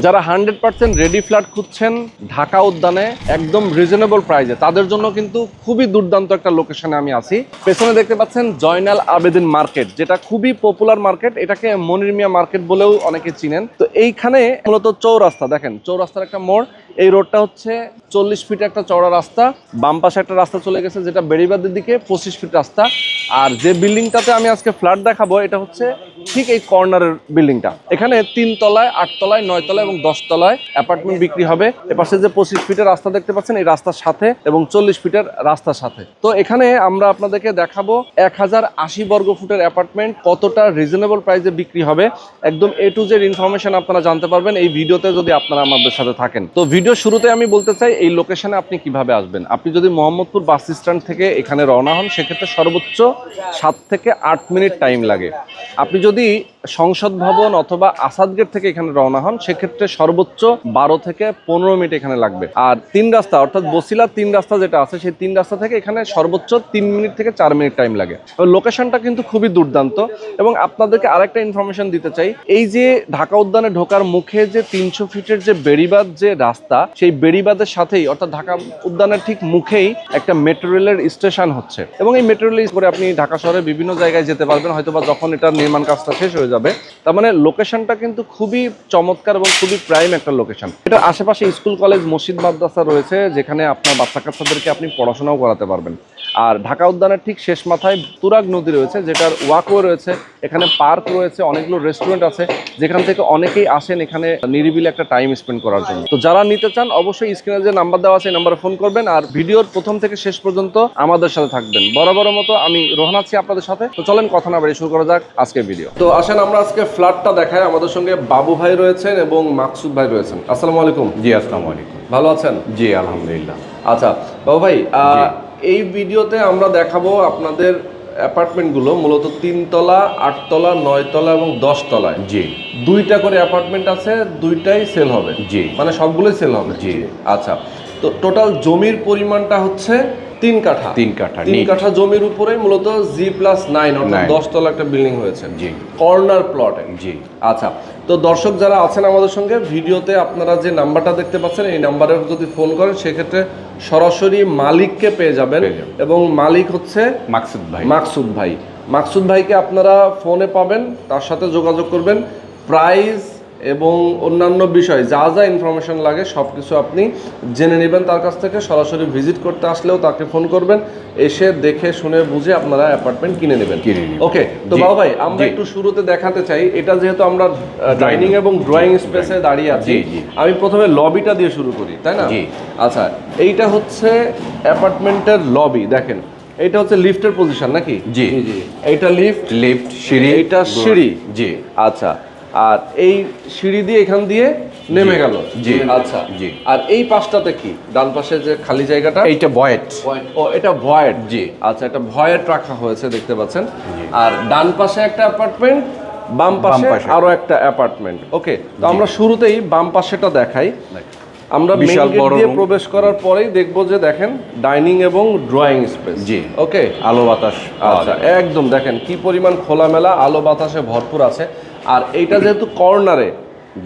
যারা hundred percent ready flat খুঁজছেন ঢাকা উদ্যানে, একদম রিজনেবল প্রাইসে তাদের জন্য কিন্তু খুবই দুর্দান্ত একটা লোকেশনে আমি আছি। পেছনে দেখতে পাচ্ছেন জয়নাল আবেদিন মার্কেট, যেটা খুবই পপুলার মার্কেট এটাকে মনির মিয়া মার্কেট বলেও অনেকে চিনেন। তো এইখানে মূলত চৌরাস্তা, দেখেন, চৌরাস্তার একটা মোড়। এই রোডটা হচ্ছে চল্লিশ ফিট একটা চওড়া রাস্তা, বাম পাশে একটা রাস্তা চলে গেছে যেটা বেড়িবাদের দিকে পঁচিশ ফিট রাস্তা। আর যে বিল্ডিংটাতে আমি আজকে ফ্ল্যাট দেখাবো, এটা হচ্ছে ঠিক এই কর্নারের বিল্ডিংটা। এখানে তিন তলায়, আট তলায়, নয় তলায় এবং দশ তলায় অ্যাপার্টমেন্ট বিক্রি হবে। এপাশে যে পঁচিশ ফিটের রাস্তা দেখতে পাচ্ছেন, এই রাস্তার সাথে এবং চল্লিশ ফিটের রাস্তার সাথে। তো এখানে আমরা আপনাদেরকে দেখাবো এক হাজার আশি বর্গ ফুটের অ্যাপার্টমেন্ট, কতটা রিজনেবল প্রাইসে বিক্রি হবে। একদম এ টু জেড ইনফরমেশন আপনারা জানতে পারবেন। এই ভিডিওতে যদি আপনারা আমাদের সাথে থাকেন। তো ভিডিও শুরুতে আমি বলতে চাই, এই লোকেশনে আপনি কীভাবে আসবেন? আপনি যদি মোহাম্মদপুর বাস স্ট্যান্ড থেকে এখানে রওনা হন, সেক্ষেত্রে সর্বোচ্চ সাত থেকে আট মিনিট টাইম লাগে। আপনি যদি সংসদ ভবন অথবা আসাদ গেট থেকে এখানে রওনা হন, সেক্ষেত্রে সর্বোচ্চ বারো থেকে পনেরো মিনিট এখানে লাগবে। আর তিন রাস্তা, অর্থাৎ বসিলার তিন রাস্তা যেটা আছে, সেই তিন রাস্তা থেকে এখানে সর্বোচ্চ তিন মিনিট থেকে চার মিনিট টাইম লাগে। লোকেশনটা কিন্তু খুবই দুর্দান্ত। এবং আপনাদেরকে আরেকটা ইনফরমেশন দিতে চাই, এই যে ঢাকা উদ্যানে ঢোকার মুখে যে তিনশো ফিটের যে বেড়িবাদ যে রাস্তা, সেই বেড়িবাদের সাথেই, অর্থাৎ ঢাকা উদ্যানের ঠিক মুখেই একটা মেট্রো রেলের স্টেশন হচ্ছে। এবং এই মেট্রো রেল করে আপনি ঢাকা শহরে বিভিন্ন জায়গায় যেতে পারবেন, হয়তোবা যখন এটার নির্মাণ কাজটা শেষ হয়ে যাবে। তার মানে লোকেশনটা কিন্তু খুবই চমৎকার এবং খুবই প্রাইম একটা লোকেশন এটা আশেপাশে স্কুল, কলেজ, মসজিদ, মাদ্রাসা রয়েছে, যেখানে আপনার বাচ্চা কাচ্চাদেরকে আপনি পড়াশোনাও করাতে পারবেন। আর ঢাকা উদ্যানের ঠিক শেষ মাথায় তুরাগ নদী রয়েছে যেটার ওয়াকও রয়েছে এখানে পার্ক রয়েছে অনেকগুলো রেস্টুরেন্ট আছে যেখান থেকে অনেকেই আসেন এখানে নিরিবিলি একটা টাইম স্পেন্ড করার জন্য। তো যারা নিতে চান অবশ্যই স্ক্রিনে যে নাম্বার দেওয়া আছে এই নাম্বারে ফোন করবেন আর ভিডিওর প্রথম থেকে শেষ পর্যন্ত আমাদের সাথে থাকবেন। বরাবর মতো আমি রোহন আছি আপনাদের সাথে। তো চলেন কথা না বাড়ি শুরু করা যাক আজকের ভিডিও তো আসেন আমরা আজকে ফ্ল্যাটটা দেখাই। আমাদের সঙ্গে বাবু ভাই রয়েছেন এবং মাকসুদ ভাই রয়েছেন। আসসালামু আলাইকুম। জি আসসালামু আলাইকুম। ভালো আছেন? জি আলহামদুলিল্লাহ। আচ্ছা বাবু ভাই আহ, এই ভিডিওতে আমরা দেখাবো আপনাদের অ্যাপার্টমেন্টগুলো মূলত তিনতলা আটতলা নয়তলা এবং দশতলায় জি দুইটা করে অ্যাপার্টমেন্ট আছে দুইটাই সেল হবে জি। মানে সবগুলোই সেল হবে জি। আচ্ছা তো টোটাল জমির পরিমাণটা হচ্ছে তিন কাঠা। তিন কাঠা, তিন কাঠা জমির উপরে মূলত জি প্লাস নাইন অর্থাৎ দশতলা একটা বিল্ডিং হয়েছে। জি। কর্নার প্লটে জি। আচ্ছা তো দর্শক যারা আছেন আমাদের সঙ্গে ভিডিওতে আপনারা যে নাম্বারটা দেখতে পাচ্ছেন এই নাম্বারে যদি ফোন করেন সেক্ষেত্রে সরাসরি মালিককে পেয়ে যাবেন পেয়ে যাবেন। এবং মালিক হচ্ছে মাকসুদ ভাই। মাকসুদ ভাই। মাকসুদ ভাইকে আপনারা ফোনে পাবেন তার সাথে যোগাযোগ করবেন। প্রাইস এবং অন্যান্য বিষয় যা যা ইনফরমেশন লাগে সব কিছু আপনি জেনে নেবেন। তার কাছ থেকে সরাসরি ভিজিট করতে আসলেও তাকে ফোন করবেন এসে দেখে শুনে বুঝে আপনারা অ্যাপার্টমেন্ট কিনে নেবেন। ওকে তো জি, বাবা ভাই আমরা একটু শুরুতে দেখাতে চাই এটা যেহেতু আমরা ডাইনিং এবং ড্রয়িং স্পেসে দাঁড়িয়ে আছি জি, জি। আমি প্রথমে লবিটা দিয়ে শুরু করি তাই না? আচ্ছা এইটা হচ্ছে অ্যাপার্টমেন্টের লবি দেখেন। এটা হচ্ছে লিফটের পজিশন নাকি? জি। এইটা লিফট লিফট সিঁড়ি এইটা সিঁড়ি। জি। আচ্ছা আর এই সিঁড়ি দিয়ে এখান দিয়ে নেমে গেল। জি। আচ্ছা। জি। আর এই পাশটাতে কি? ডান পাশে যে খালি জায়গাটা? এইটা বয়েট ও এটা ভয়েড। জি। আচ্ছা এটা ভয়েড রাখা হয়েছে দেখতে পাচ্ছেন। আর ডান পাশে একটা অ্যাপার্টমেন্ট বাম পাশে পাশে। আরও একটা অ্যাপার্টমেন্ট। ওকে তো আমরা শুরুতেই বাম পাশেটা দেখাই। আমরা বিশাল বড় দিয়ে প্রবেশ করার পরেই দেখব যে দেখেন ডাইনিং এবং ড্রয়িং স্পেস জি। ওকে। আলো বাতাস আচ্ছা একদম দেখেন কি পরিমাণ খোলামেলা আলো বাতাসে ভরপুর আছে। আর এইটা যেহেতু কর্নারে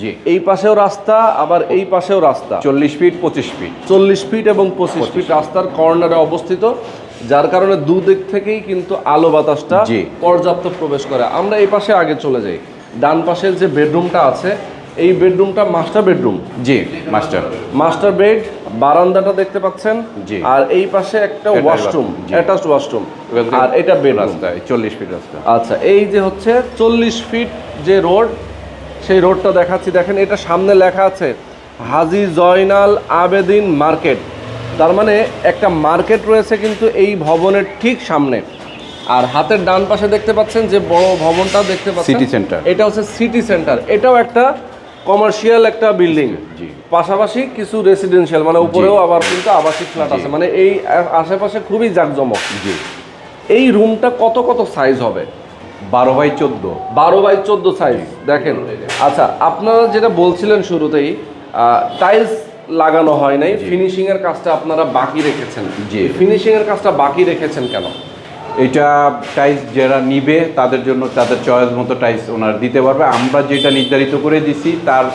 জি। এই পাশেও রাস্তা আবার এই পাশেও রাস্তা। চল্লিশ ফিট পঁচিশ ফিট চল্লিশ ফিট এবং পঁচিশ ফিট রাস্তার কর্নারে অবস্থিত যার কারণে দুদিক থেকেই কিন্তু আলো বাতাসটা। পর্যাপ্ত প্রবেশ করে। আমরা এই পাশে আগে চলে যাই। ডান পাশের যে বেডরুমটা আছে এই বেডরুমটা মাস্টার বেডরুম জি মাস্টার মাস্টার বেড বারান্দাটা দেখতে পাচ্ছেন। আর এই পাশে একটা ওয়াশরুম অ্যাটাচড ওয়াশরুম আর এটা বেডরুম রাস্তায় চল্লিশ ফিট রাস্তা। আচ্ছা এই যে হচ্ছে চল্লিশ ফিট যে রোড সেই রোডটা দেখাচ্ছি। দেখেন এটা সামনে লেখা আছে হাজি জয়নাল আবেদিন মার্কেট। তার মানে একটা মার্কেট রয়েছে কিন্তু এই ভবনের ঠিক সামনে। আর হাতের ডান পাশে দেখতে পাচ্ছেন যে বড় ভবনটা দেখতে পাচ্ছেন। সিটি সেন্টার এটা হচ্ছে সিটি সেন্টার এটাও একটা কমার্শিয়াল একটা বিল্ডিং জি। পাশাপাশি কিছু রেসিডেন্সিয়াল মানে উপরেও আবার কিন্তু আবাসিক ফ্ল্যাট আছে। মানে এই আশেপাশে খুবই জাঁকজমক। জি। এই রুমটা কত কত সাইজ হবে? বারো বাই চোদ্দ। বারো বাই চোদ্দ সাইজ দেখেন আচ্ছা আপনারা যেটা বলছিলেন শুরুতেই টাইলস লাগানো হয় নাই। ফিনিশিং এর কাজটা আপনারা বাকি রেখেছেন। জি। ফিনিশিং এর কাজটা বাকি রেখেছেন কেন? এটা টাইস যারা নিবে তাদের জন্য তাদের চয়েস মতো টাইস ওনারা দিতে পারবে। আমরা যেটা নির্ধারিত করে দিছি তার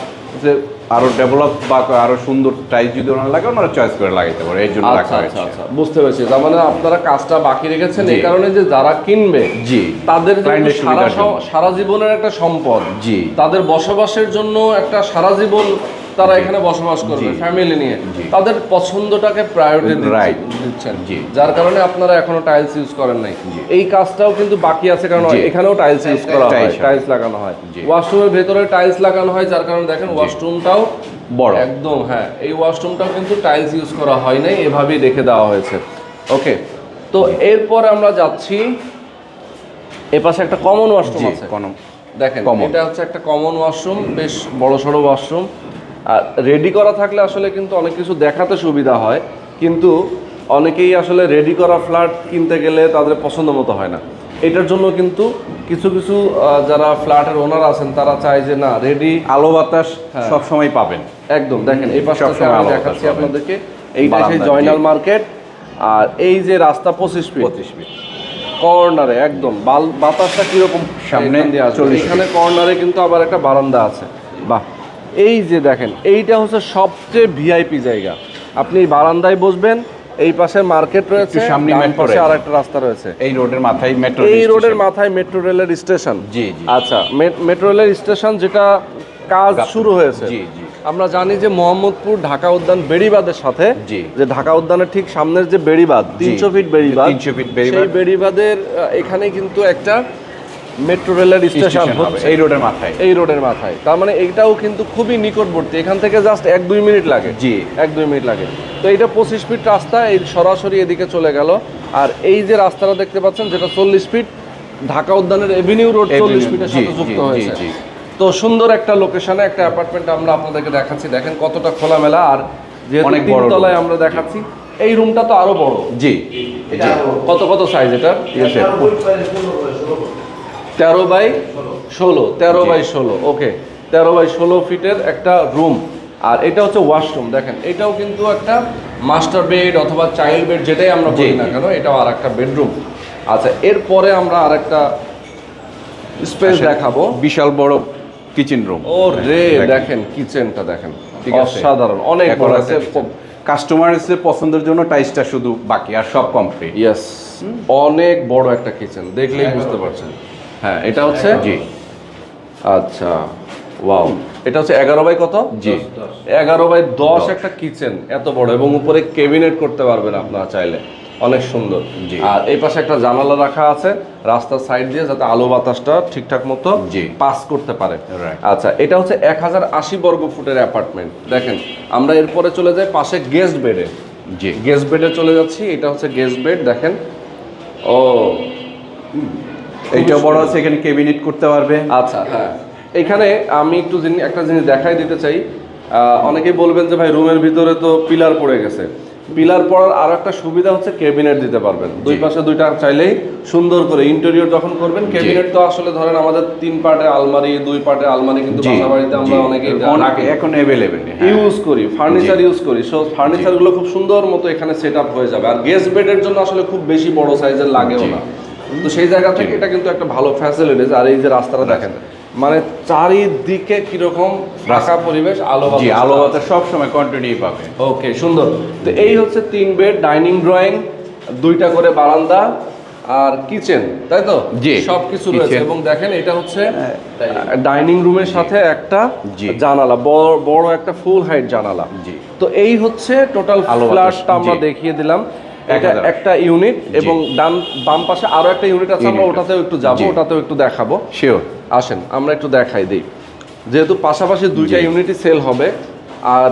যে আরও ডেভেলপ বা আরও সুন্দর টাইস যদি ওনারা লাগে ওনারা চয়েস করে লাগাইতে পারে। এই জন্য আচ্ছা রাখা আচ্ছা হয়েছে। আচ্ছা বুঝতে পেরেছি। তার মানে আপনারা কাজটা বাকি রেখেছেন এই কারণে যে যারা কিনবে জি তাদের এর সারা জীবনের একটা সম্পদ। জি। তাদের বসবাসের জন্য একটা সারা জীবন তারা এখানে বসবাস করবে ফ্যামিলি নিয়ে। তাদের পছন্দটাকে প্রায়োরিটি. দিচ্ছেন। যার কারণে আপনারা এখনও টাইলস ইউজ করেন নাই। এই কাজটাও কিন্তু বাকি আছে কারণ এখানেও টাইলস ইউজ করা হয় টাইলস লাগানো হয়। ওয়াশরুমের ভেতরে টাইলস লাগানো হয় যার কারণে দেখেন ওয়াশরুমটাও বড়। একদম হ্যাঁ এই ওয়াশরুমটাও কিন্তু টাইলস ইউজ করা হয় নাই এভাবেই রেখে দেওয়া হয়েছে। ওকে তো এরপর আমরা যাচ্ছি এ পাশে একটা কমন ওয়াশরুম আছে। দেখেন এটা হচ্ছে একটা কমন ওয়াশরুম বেশ বড় সড়ো ওয়াশরুম আর রেডি করা থাকলে আসলে কিন্তু অনেক কিছু দেখাতে সুবিধা হয় কিন্তু অনেকেই আসলে রেডি করা ফ্ল্যাট কিনতে গেলে তাদের পছন্দ মতো হয় না। এটার জন্য কিন্তু কিছু কিছু যারা ফ্ল্যাটের ওনার আছেন তারা চায় যে না রেডি আলো বাতাস সবসময় পাবেন। একদম দেখেন এই আমি দেখাচ্ছি আপনাদেরকে। এইটা সেই জয়নাল মার্কেট আর এই যে রাস্তা পঁচিশ ফিট পঁচিশ ফিট কর্নারে একদম বাল বাতাসটা কীরকম? সামনে দিয়ে আসবে। এখানে কর্নারে কিন্তু আবার একটা বারান্দা আছে। বাহ এই যে দেখেন এইটা হচ্ছে সবচেয়ে ভিআইপি জায়গা আপনি বারান্দায় বসবেন এই পাশে মার্কেট রয়েছে সামনে rail। আর একটা রাস্তা রয়েছে এই রোডের মাথায় মেট্রো এই রোডের মাথায় মেট্রো রেলের স্টেশন জি, জি। আচ্ছা মেট্রো রেলের স্টেশন যেটা কাজ শুরু হয়েছে জি, জি। আমরা জানি যে মোহাম্মদপুর ঢাকা উদ্যান বেড়িবাদের সাথে যে ঢাকা উদ্যানের ঠিক সামনের যে বেড়িবাদ তিনশো ফিট বেড়িবাদ 300 ফিট বেড়িবাঁধ। সেই বেড়িবাদের এখানে কিন্তু একটা মেট্রো রেলের স্টেশন হচ্ছে এই রোডের মাথায়। এই রোডের মাথায়। তার মানে এইটাও কিন্তু খুবই নিকটবর্তী। এখান থেকে জাস্ট এক দুই মিনিট লাগে। জি। এক দুই মিনিট লাগে। তো এইটা পঁচিশ ফিট রাস্তা এই সরাসরি এদিকে চলে গেল। আর এই যে রাস্তাটা দেখতে পাচ্ছেন যেটা চল্লিশ ফিট ঢাকা উদ্যানের এভিনিউ রোড চল্লিশ ফিটের সাথে যুক্ত হয়েছে। জি। তো সুন্দর একটা লোকেশনে একটা অ্যাপার্টমেন্ট আমরা আপনাদেরকে দেখাচ্ছি। দেখেন কতটা খোলামেলা। আর অনেক বড় তিনতলায় আমরা দেখাচ্ছি এই রুমটা তো আরও বড়। জি কত কত সাইজ এটা. তেরো বাই ষোলো তেরো বাই ষোলো ওকে। তেরো বাই ষোলো ফিটের একটা রুম। আর এটা হচ্ছে ওয়াশরুম দেখেন। এটাও কিন্তু একটা মাস্টার বেড অথবা চাইল্ড বেড যেটাই আমরা বলি না কেন এটাও আর একটা বেডরুম। আচ্ছা এরপরে আমরা আর একটা স্পেস দেখাবো। বিশাল বড় কিচেন রুম। ও রে দেখেন। কিচেনটা দেখেন। ঠিক আছে। অসাধারণ। অনেক বড় আছে কাস্টমারের পছন্দের জন্য টাইসটা শুধু বাকি আর সব কমপ্লিট। ইয়েস অনেক বড় একটা কিচেন দেখলেই বুঝতে পারছেন। হ্যাঁ এটা হচ্ছে? জি। আচ্ছা ওয়াও। এটা হচ্ছে এগারো বাই কত? জি। এগারো বাই দশ একটা কিচেন এত বড় এবং উপরে কেবিনেট করতে পারবেন আপনারা চাইলে। অনেক সুন্দর। জি। আর এই পাশে একটা জানালা রাখা আছে রাস্তার সাইড দিয়ে যাতে আলো বাতাসটা ঠিকঠাক মতো জি। পাস করতে পারে। আচ্ছা এটা হচ্ছে এক হাজার আশি বর্গ ফুটের অ্যাপার্টমেন্ট। দেখেন আমরা এরপরে চলে যাই পাশে গেস্ট বেডে। জি। গেস্ট বেডে চলে যাচ্ছি এটা হচ্ছে গেস্ট বেড দেখেন। ও এইটা বড় আছে এখানে কেবিনেট করতে পারবে। আচ্ছা হ্যাঁ। এখানে আমি একটু জিনিস একটা জিনিস দেখাই দিতে চাই। অনেকেই বলবেন যে ভাই রুমের ভিতরে তো পিলার পড়ে গেছে। পিলার পড়ার আরও একটা সুবিধা হচ্ছে ক্যাবিনেট দিতে পারবেন। দুই পাশে দুইটা চাইলেই সুন্দর করে ইন্টেরিয়র যখন করবেন ক্যাবিনেট তো আসলে ধরেন আমাদের তিন পার্টে আলমারি দুই পার্টে আলমারি কিন্তু বাসা বাড়িতে আমরা অনেকে এখন অ্যাভেলেবেল ইউজ করি ফার্নিচার ইউজ করি। সো ফার্নিচারগুলো খুব সুন্দর মতো এখানে সেট আপ হয়ে যাবে। আর গেস্ট বেডের জন্য আসলে খুব বেশি বড় সাইজের লাগেও না। তো সেই জায়গা থেকে এটা কিন্তু একটা ভালো ফ্যাসিলিটিস আর এই যে রাস্তাটা দেখেন মানে চারিদিকে কীরকম ফাঁকা পরিবেশ আলো জি আলো বাতাস সব সময় কন্টিনিউ পাবে। ওকে সুন্দর। তো এই হচ্ছে তিন বেড ডাইনিং ড্রয়িং দুইটা করে বারান্দা আর কিচেন তাই তো? জি, সব কিছু রয়েছে। এবং দেখেন এটা হচ্ছে ডাইনিং রুমের সাথে একটা জানালা বড় বড় একটা ফুল হাইট জানালা। জি। তো এই হচ্ছে টোটাল ফ্ল্যাটটা আমরা দেখিয়ে দিলাম। একটা ইউনিট এবং ডান বাম পাশে আরও একটা ইউনিট আছে আমরা ওটাতেও একটু যাব ওটাতেও একটু দেখাবো। শিওর আসেন আমরা একটু দেখাই দিই। যেহেতু পাশাপাশি দুইটা। ইউনিটই সেল হবে আর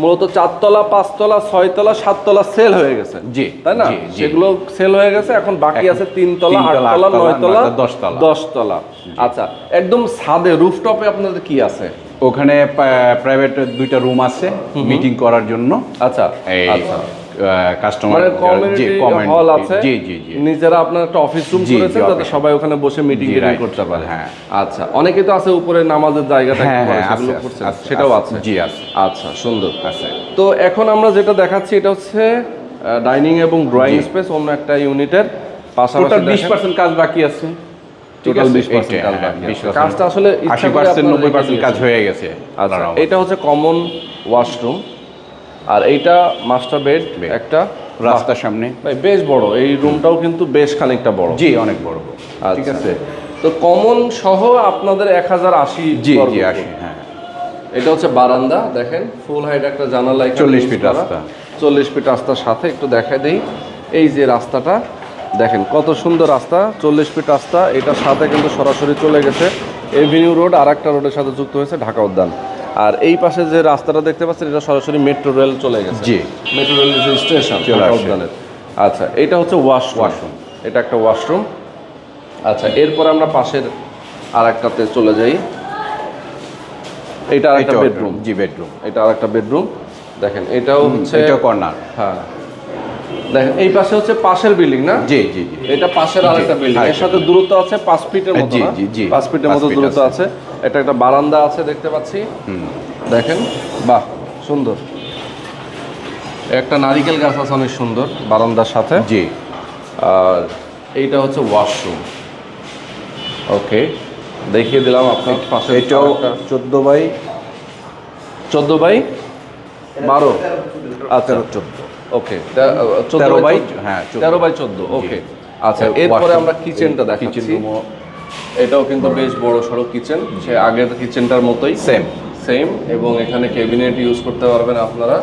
মূলত চারতলা পাঁচতলা ছয়তলা সাততলা সেল হয়ে গেছে। জি, তাই না। সেগুলো সেল হয়ে গেছে এখন বাকি আছে তিনতলা আটতলা নয়তলা, দশতলা। দশতলা। আচ্ছা একদম ছাদে রুফটপে আপনাদের কি আছে? ওখানে প্রাইভেট দুইটা রুম আছে মিটিং করার জন্য। আচ্ছা আচ্ছা। কাস্টমার মানে হল আছে জি জি জি। নিজেরা আপনার একটা অফিস রুম করেছেন যাতে সবাই ওখানে বসে মিটিং করতে পারে। হ্যাঁ। আচ্ছা অনেকে তো আছে উপরে নামাজের জায়গাটা হ্যাঁ হ্যাঁ সেটাও আছে। জি আছে। আচ্ছা সুন্দর। আছে। তো এখন আমরা যেটা দেখাচ্ছি এটা হচ্ছে ডাইনিং এবং ড্রয়িং স্পেস অন্য একটা ইউনিটের পাশাপাশি বিশ পার্সেন্ট কাজ বাকি আছে। হ্যাঁ, বাকি 20% আছে। কাজটা আসলে আশি পার্সেন্ট নব্বই পার্সেন্ট কাজ হয়ে গেছে। আচ্ছা। এটা হচ্ছে কমন ওয়াশরুম আর এইটা মাস্টার বেড একটা রাস্তার সামনে। ভাই বেশ বড়। এই রুমটাও কিন্তু বেশ খানিকটা বড়। জি অনেক বড়। ঠিক আচ্ছা। আছে তো কমন সহ আপনাদের এক হাজার আশি জি জি আসি হ্যাঁ। এটা হচ্ছে বারান্দা দেখেন। ফুল হাইট একটা জানালা 40 ফিট রাস্তা। চল্লিশ ফিট রাস্তার সাথে একটু দেখাই দেই। এই যে রাস্তাটা দেখেন কত সুন্দর রাস্তা। চল্লিশ ফিট রাস্তা। এটার সাথে কিন্তু সরাসরি চলে গেছে। এভিনিউ রোড আর একটা রোডের সাথে যুক্ত হয়েছে ঢাকা উদ্যান। আর এই পাশে যে রাস্তাটা দেখতে পাচ্ছেন এটা সরাসরি মেট্রো রেল চলে গেছে। জি। মেট্রো রেল যে স্টেশন। উদ্যানের আচ্ছা এটা হচ্ছে ওয়াশ ওয়াশরুম এটা একটা ওয়াশরুম আচ্ছা এরপর আমরা পাশের আর একটাতে চলে যাই। এটা আর একটা বেডরুম জি বেডরুম এটা আর একটা বেডরুম দেখেন এটাও হচ্ছে এটা কর্নার হ্যাঁ। দেখেন এই পাশে হচ্ছে পাশের বিল্ডিং না? জি জি জি। এটা পাশের আরেকটা বিল্ডিং এর সাথে দূরত্ব আছে ফিটের মতো জি, জি, জি। ফিটের মতো দূরত্ব। আছে। এটা একটা বারান্দা আছে দেখতে পাচ্ছি। দেখেন বাহ সুন্দর। একটা নারিকেল গাছ আছে অনেক সুন্দর বারান্দার সাথে। জি। আর এইটা হচ্ছে ওয়াশরুম ওকে দেখিয়ে দিলাম আপনার পাশে এটাও চোদ্দ বাই চোদ্দ বাই বারো। আচ্ছা। চোদ্দ। ওকে তেরো বাই হ্যাঁ তেরো বাই চোদ্দ ওকে আচ্ছা এরপরে আমরা কিচেনটা দেখাচ্ছি। এটাও কিন্তু বেশ বড় সড়ো কিচেন সে আগের কিচেনটার মতোই। Same. সেম এবং এখানে ক্যাবিনেট ইউজ করতে পারবেন আপনারা।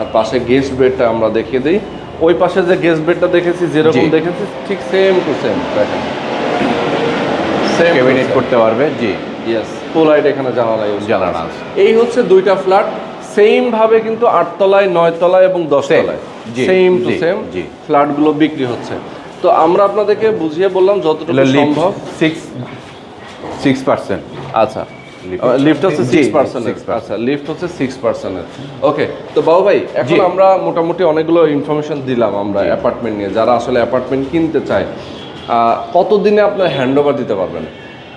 আর পাশে গেস্ট বেডটা আমরা দেখিয়ে দিই। ওই পাশে যে গেস্ট বেডটা দেখেছি যেরকম দেখেছি ঠিক সেম টু সেম দেখেন। সেম ক্যাবিনেট করতে পারবে জি। ইয়েস ফুল লাইট এখানে জানালা ইউজ জানালা এই হচ্ছে দুইটা ফ্ল্যাট সেম ভাবে কিন্তু আটতলায় নয়তলায় এবং দশতলায়। Same to same. ফ্ল্যাটগুলো বিক্রি হচ্ছে। তো আমরা আপনাদেরকে বুঝিয়ে বললাম যতটুকু সম্ভব। সিক্স সিক্স পার্সেন্ট আচ্ছা। লিফট হচ্ছে সিক্স পার্সেন্ট 6% আচ্ছা লিফট হচ্ছে সিক্স পার্সেন্টের ওকে তো বাবু ভাই এখন আমরা মোটামুটি অনেকগুলো ইনফরমেশন দিলাম আমরা অ্যাপার্টমেন্ট নিয়ে। যারা আসলে অ্যাপার্টমেন্ট কিনতে চায় কতদিনে আপনার হ্যান্ড ওভার দিতে পারবেন?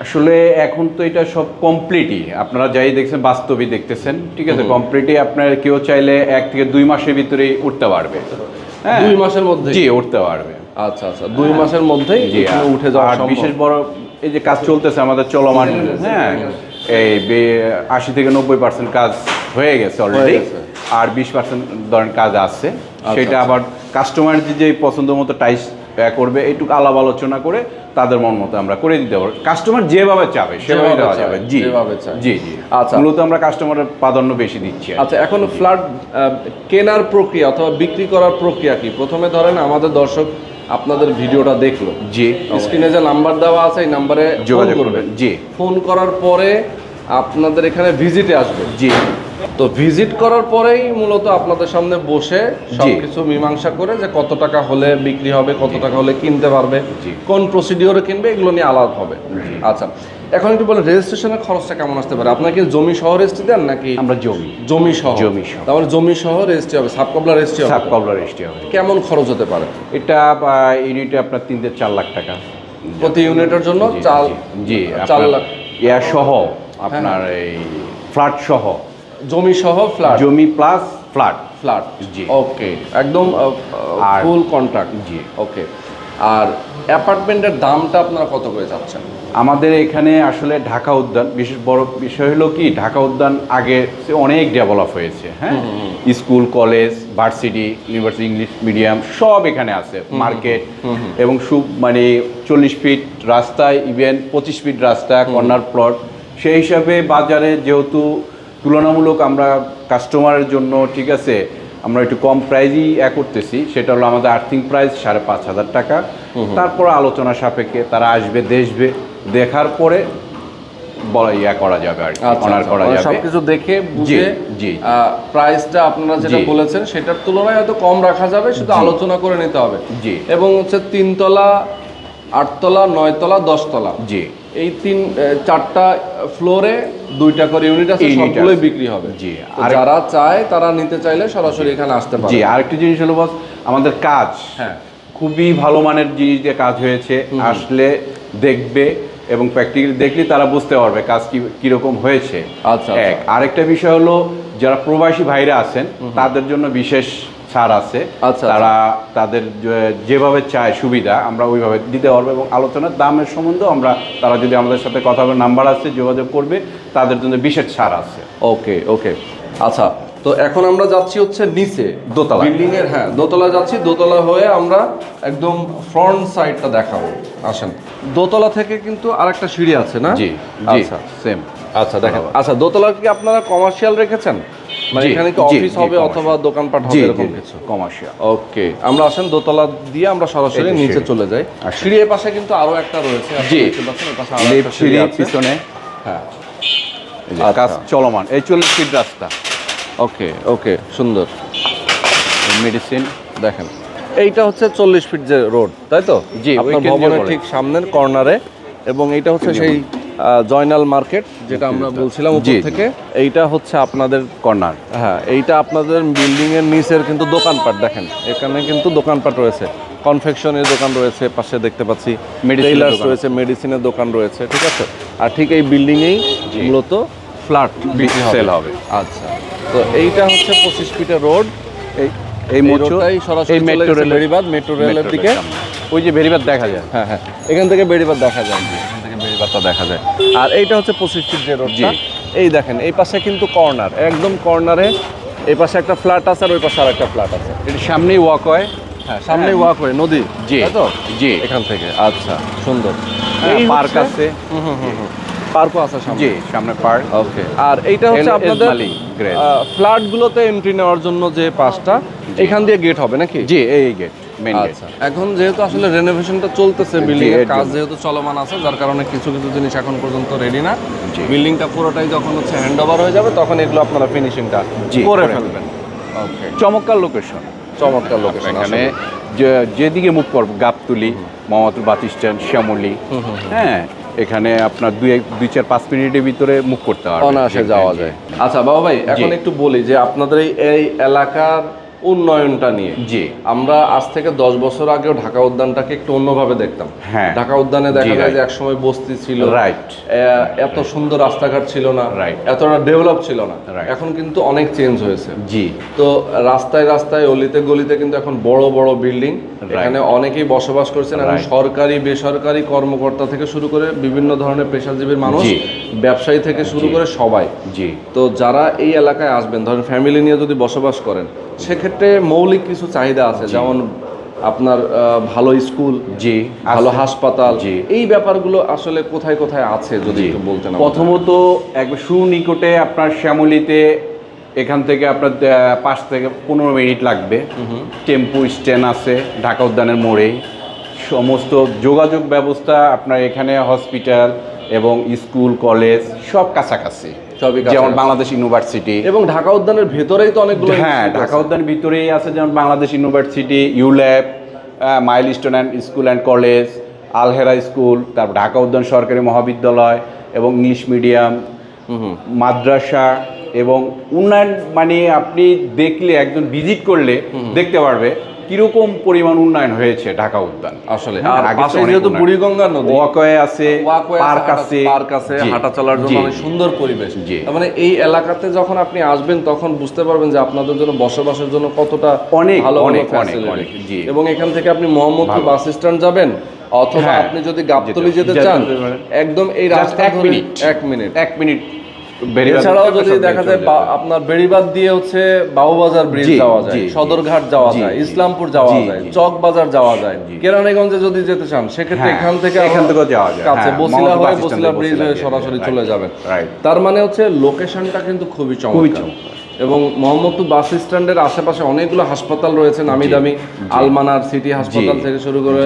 আসলে এখন তো এটা সব কমপ্লিটই আপনারা যাই দেখছেন বাস্তবই দেখতেছেন ঠিক আছে? কমপ্লিটই আপনার কেউ চাইলে এক থেকে দুই মাসের ভিতরেই উঠতে পারবে। হ্যাঁ? দুই মাসের মধ্যে জি উঠতে পারবে। আচ্ছা আচ্ছা দুই মাসের মধ্যেই উঠে যাওয়া আর বিশেষ বড় এই যে কাজ চলতেছে আমাদের চলমান হ্যাঁ? এই আশি থেকে নব্বই পার্সেন্ট কাজ হয়ে গেছে অলরেডি আর বিশ পার্সেন্ট ধরেন কাজ আছে। সেটা আচ্ছা। আবার কাস্টমার যে পছন্দ মতো টাইস করবে এইটুকু আলাপ আলোচনা করে তাদের মন মতো আমরা করে দিতে পারব। কাস্টমার যেভাবে চাবে সেভাবে দেওয়া যাবে। জি। জি জি। আচ্ছা। মূলত আমরা কাস্টমারের প্রাধান্য বেশি দিচ্ছি আচ্ছা এখন ফ্ল্যাট কেনার প্রক্রিয়া অথবা বিক্রি করার প্রক্রিয়া কি? প্রথমে ধরেন আমাদের দর্শক আপনাদের ভিডিওটা দেখল। জি। স্ক্রিনে যে নাম্বার দেওয়া আছে এই নাম্বারে যোগাযোগ করবেন জি। ফোন করার পরে আপনাদের এখানে ভিজিটে আসবে। জি। তো ভিজিট করার পরেই মূলত আপনাদের সামনে বসে সবকিছু মীমাংসা করে যে কত টাকা হলে বিক্রি হবে কত টাকা হলে কিনতে পারবে কোন প্রসিডিওরে কিনবে এগুলো নিয়ে আলাদা হবে। আচ্ছা এখন একটু বলেন রেজিস্ট্রেশনের খরচটা কেমন আসতে পারে? আপনার কি জমি সহ রেজিস্ট্রি দেন নাকি আমরা জমি। জমি সহ? জমি সহ। তারপরে জমি সহ রেজিস্ট্রি হবে সাবকবলা রেজিস্ট্রি হবে। সাব কবলার এসটি হবে। কেমন খরচ হতে পারে? এটা ইউনিটে আপনার তিন থেকে চার লাখ টাকা। প্রতি ইউনিটের জন্য জি, জি চার লাখ। ইয়া সহ আপনার এই ফ্ল্যাট সহ? জমি সহ ফ্ল্যাট? জমি প্লাস ফ্ল্যাট। ফ্ল্যাট জি। ওকে। একদম ফুল কন্ট্রাক্ট জি। ওকে। আর অ্যাপার্টমেন্টের দামটা আপনারা কত করে চাচ্ছেন? আমাদের এখানে আসলে ঢাকা উদ্যান বিশেষ বড় বিষয় হলো কি ঢাকা উদ্যান আগে অনেক ডেভেলপ হয়েছে হ্যাঁ? School college varsity university English medium সব এখানে আছে মার্কেট এবং সু মানে চল্লিশ ফিট রাস্তায় ইভেন পঁচিশ ফিট রাস্তা কর্নার প্লট সেই হিসাবে বাজারে যেহেতু তুলনামূলক আমরা কাস্টমারের জন্য ঠিক আছে আমরা একটু কম প্রাইজই এ করতেছি সেটা হলো আমাদের আর্থিং প্রাইস সাড়ে পাঁচ হাজার টাকা। তারপর আলোচনা সাপেক্ষে তারা আসবে দেখবে দেখার পরে বড় ইয়া করা যাবে আর অনার করা যাবে। আচ্ছা, সবকিছু দেখে বুঝে জি। প্রাইসটা আপনারা যেটা বলেছেন সেটার তুলনায় হয়তো কম রাখা যাবে শুধু আলোচনা করে নিতে হবে। জি। এবং হচ্ছে তিনতলা আটতলা নয়তলা দশতলা। জি। এই তিন চারটা ফ্লোরে দুইটা করে ইউনিট আছে সবগুলোই বিক্রি হবে। জি। আর- যারা চায় তারা নিতে চাইলে সরাসরি এখানে আসতে পারে জি আরেকটি জিনিস হলো বস আমাদের কাজ। হ্যাঁ। খুবই ভালো মানের জিনিস দিয়ে কাজ হয়েছে। আসলে দেখবে এবং প্র্যাকটিক্যালি দেখলে তারা বুঝতে পারবে কাজ কি কীরকম হয়েছে। আচ্ছা, এক। আরেকটা বিষয় হলো যারা প্রবাসী ভাইরা আছেন তাদের জন্য বিশেষ ছাড় আছে। আচ্ছা, তারা তাদের যেভাবে চায় সুবিধা আমরা ওইভাবে দিতে পারব এবং আলোচনার দামের সম্বন্ধেও আমরা তারা যদি আমাদের সাথে কথা বলে নাম্বার আছে যোগাযোগ করবে তাদের জন্য বিশেষ ছাড় আছে। ওকে ওকে। আচ্ছা তো এখন আমরা যাচ্ছি হচ্ছে নিচে দোতলা বিল্ডিং এর হ্যাঁ দোতলা যাচ্ছি দোতলা হয়ে আমরা একদম ফ্রন্ট সাইডটা দেখাবো। আসেন। দোতলা থেকে কিন্তু আরেকটা সিঁড়ি আছে না? জি জি আচ্ছা। সেম আচ্ছা দেখেন। আচ্ছা দোতলা কি আপনারা কমার্শিয়াল রেখেছেন? মানে এখানে কি অফিস হবে। অথবা দোকানপাট হবে এরকম কিছু। কমার্শিয়াল ওকে আমরা আসেন দোতলা দিয়ে আমরা সরাসরি নিচে চলে যাই। সিঁড়ির পাশে কিন্তু আরও একটা রয়েছে জি। লিফট। পিছনে। হ্যাঁ। যে আচ্ছা। কাজ চলমান এই চল্লিশ ফিট রাস্তা। ওকে ওকে সুন্দর। মেডিসিন দেখেন। এইটা হচ্ছে চল্লিশ ফিট যে রোড তাই তো? জি, আপনার ভবনের ঠিক সামনের কর্নারে এবং এইটা হচ্ছে সেই জয়নাল মার্কেট যেটা আমরা বলছিলাম উপর। থেকে। এইটা হচ্ছে আপনাদের কর্নার। হ্যাঁ এইটা আপনাদের বিল্ডিং এর নিচের কিন্তু দোকানপাট দেখেন। এখানে কিন্তু দোকানপাট রয়েছে। কনফেকশনের দোকান রয়েছে পাশে দেখতে পাচ্ছি টেইলার্স রয়েছে মেডিসিনের দোকান রয়েছে ঠিক আছে? আর ঠিক এই বিল্ডিং এই মূলত ফ্ল্যাট বিক্রি sell হবে। আচ্ছা। তো এইটা হচ্ছে পঁচিশ ফিটের রোড এই এই রোডটাই সরাসরি এই মেট্রো রেল বেড়িবাদ মেট্রো রেলের দিকে। ওই যে বেরিবাদ দেখা যায়। হ্যাঁ হ্যাঁ। এখান থেকে বেড়িবাদ দেখা যায়। থেকে দেখা যায়। আর এইটা হচ্ছে পঁচিশ ফিট যে রোডটা এই দেখেন এই পাশে কিন্তু কর্নার একদম কর্নারে এই পাশে একটা ফ্ল্যাট আছে আর ওই পাশে আর একটা ফ্ল্যাট আছে। এর সামনেই ওয়াকওয়ে হ্যাঁ। সামনে ওয়াক হয়ে। নদী। জি তো? জি। এখান থেকে। আচ্ছা সুন্দর। পার্ক আছে। পার্কও আছে সামনে। জি সামনে পার্ক ওকে আর এইটা হচ্ছে আপনাদের এজমালি ফ্ল্যাট গুলোতে এন্ট্রি নেওয়ার জন্য যে পাসটা এখান দিয়ে গেট হবে নাকি? জি এই গেট মেইন গেট আচ্ছা এখন যেহেতু আসলে রেনোভেশনটা চলতেছে বিল্ডিং এর কাজ যেহেতু চলমান আছে যার কারণে কিছু কিছু জিনিস এখন পর্যন্ত রেডি না। বিল্ডিংটা পুরোটাই যখন হচ্ছে হ্যান্ড ওভার হয়ে যাবে তখন এগুলো আপনারা ফিনিশিংটা করে ফেলবেন। ওকে চমৎকার লোকেশন চমৎকার লোকেশন এখানে যে- যেদিকে মুখ করব গাবতুলি মোহাম্মদপুর বাস স্ট্যান্ড শ্যামলি হ্যাঁ এখানে আপনার দুই এক- দুই চার পাঁচ মিনিটের ভিতরে মুখ করতে পারবে অনায়াসে যাওয়া যায়। আচ্ছা বাবা ভাই এখন একটু বলি যে আপনাদের এই এই এলাকার উন্নয়নটা নিয়ে। জি। আমরা আজ থেকে দশ বছর আগেও ঢাকা উদ্যানটাকে একটু অন্যভাবে দেখতাম। হ্যাঁ। ঢাকা উদ্যানে দেখা যায় যে একসময় বস্তি ছিল। রাইট এত সুন্দর রাস্তাঘাট ছিল না। Right. এতটা ডেভেলপ ছিল না। এখন কিন্তু অনেক চেঞ্জ হয়েছে। জি। তো রাস্তায় রাস্তায় অলিতে গলিতে কিন্তু এখন বড় বড় বিল্ডিং। এখানে অনেকেই বসবাস করছেন এবং সরকারি বেসরকারি কর্মকর্তা থেকে শুরু করে বিভিন্ন ধরনের পেশাজীবীর মানুষ ব্যবসায়ী থেকে শুরু করে সবাই। জি। তো যারা এই এলাকায় আসবেন ধরেন ফ্যামিলি নিয়ে যদি বসবাস করেন সেক্ষেত্রে মৌলিক কিছু চাহিদা আছে যেমন আপনার ভালো স্কুল জি ভালো হাসপাতাল জি। এই ব্যাপারগুলো আসলে কোথায় কোথায় আছে যদি জি। একটু বলতেন প্রথমত একবার সুনিকটে আপনার শ্যামলিতে এখান থেকে আপনার পাঁচ থেকে পনেরো মিনিট লাগবে। টেম্পু স্ট্যান্ড আছে ঢাকা উদ্যানের মোড়েই। সমস্ত যোগাযোগ ব্যবস্থা আপনার এখানে হসপিটাল এবং স্কুল কলেজ সব কাছাকাছি। যেমন বাংলাদেশ ইউনিভার্সিটি। এবং ঢাকা উদ্যানের ভেতরেই তো অনেকগুলো হ্যাঁ ঢাকা। উদ্যানের ভিতরেই আছে যেমন Bangladesh university ULAB milestone and school and college Alhera school তারপর ঢাকা উদ্যান সরকারি মহাবিদ্যালয় এবং ইংলিশ মিডিয়াম মাদ্রাসা এবং উন্নয়ন মানে আপনি দেখলে একজন ভিজিট করলে দেখতে পারবে। কীরকম পরিমাণ উন্নয়ন হয়েছে ঢাকা উদ্যান? আসলে হ্যাঁ, পাশে যেহেতু বুড়িগঙ্গা নদী ওয়াকওয়ে আছে পার্ক আছে। পার্ক আছে হাঁটা চলার জন্য অনেক সুন্দর পরিবেশ। মানে এই এলাকাতে যখন আপনি আসবেন তখন বুঝতে পারবেন যে আপনাদের জন্য বসবাসের জন্য কতটা অনেক, ভালো অনেক, অনেক, জি। এবং এখান থেকে আপনি মোহাম্মদপুর বাস স্ট্যান্ড যাবেন অথবা হ্যাঁ, আপনি যদি গাবতলি যেতে- চান একদম এই রাস্তা এক মিনিট। এক মিনিট। এক মিনিট। এছাড়াও যদি দেখা যায় আপনার বেড়িবাদ দিয়ে হচ্ছে বাবুবাজার ব্রিজ যাওয়া যায়। সদরঘাট যাওয়া যায় ইসলামপুর যাওয়া যায় চক বাজার যাওয়া যায়। কেরানীগঞ্জে যদি যেতে চান সেক্ষেত্রে হ্যাঁ, এখান থেকে এখান থেকে যাওয়া যায়, কাছে হ্যাঁ, বসিলা হয়ে বসিলা ব্রিজ হয়ে সরাসরি চলে যাবেন। তার মানে হচ্ছে লোকেশনটা কিন্তু খুবই চমৎকার। এবং মোহাম্মদপুর বাস স্ট্যান্ডের আশেপাশে অনেকগুলো হাসপাতাল রয়েছে নামি দামি আলমানার সিটি হাসপাতাল থেকে শুরু করে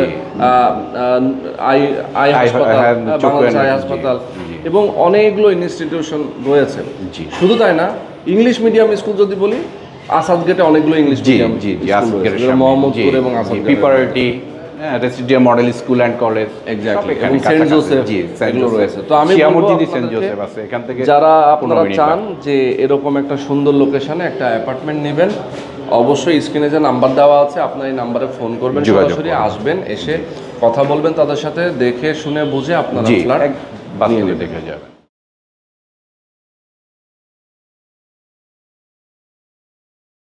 আই আই হাসপাতাল বাংলাদেশ আই হাসপাতাল এবং অনেকগুলো ইনস্টিটিউশন রয়েছে। জি। শুধু তাই না ইংলিশ মিডিয়াম স্কুল যদি বলি আসাদ গেটে অনেকগুলো ইংলিশ মিডিয়াম মোহাম্মদপুর এবং আসাদ গেটের পিপারটি মডেল স্কুল অ্যান্ড কলেজ এবং সেন্ট জোসেফ জি এগুলো রয়েছে। তো আমি বলব সেন্ট জোসেফ আছে এখান থেকে যারা আপনারা চান যে এরকম একটা সুন্দর লোকেশনে একটা অ্যাপার্টমেন্ট নেবেন অবশ্যই স্ক্রিনে যে নাম্বার দেওয়া আছে আপনার এই নাম্বারে ফোন করবেন সরাসরি আসবেন এসে কথা বলবেন তাদের সাথে দেখে শুনে বুঝে আপনারা ফ্ল্যাট দেখে যাবে